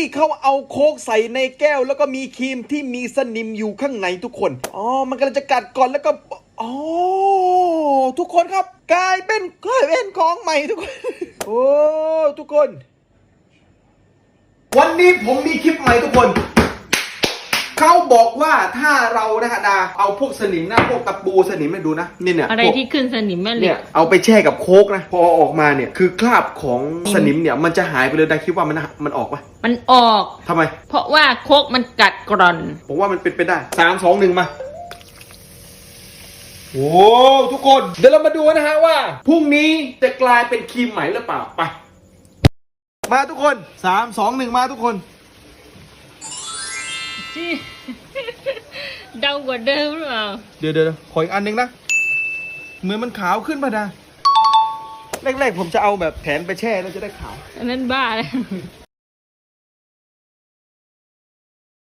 ที่เขาเอาโค้กใส่ในแก้ว แล้วก็มีครีมที่มีสนิมอยู่ข้างในทุกคน อ๋อ มันกำลังจะกัดก่อนแล้วก็ อ๋อ ทุกคนครับ กลายเป็นกลายเป็นของใหม่ทุกคน โอ้ ทุกคน วันนี้ผมมีคลิปใหม่ทุกคน เขาบอกว่าถ้าเรานะฮะดาเอาพวกสนิมนะพวกตะปูสนิมมาดูนะนี่เนี่ยอะไรพวก ที่ขึ้นสนิมแม่เหล็เนี่ก ยเอาไปแช่กับโค้กนะ พอเอาออกมาเนี่ย คือคราบของสนิมเนี่ย มันจะหายไปเลยได้คิดว่ามันมันออกปะมันออก ทำไม เพราะว่าโคกมันกัดกร่อน ผมว่ามันเป็นไปได้สามสองหนึ่งมา โอ้ทุกคน เดี๋ยวเรามาดูนะฮะว่าพรุ่งนี้จะกลายเป็นครีมใหม่หรือเปล่า ไป มาทุกคนสามสองหนึ่งมาทุกคน เดากว่าเดิมหรือเปล่า เดี๋ยวเดี๋ยวขออีกอันหนึ่งนะ เหมือนมันขาวขึ้นมาดาแรกๆผมจะเอาแบบแขนไปแช่แล้วจะได้ขาว อันนั้นบ้าเลย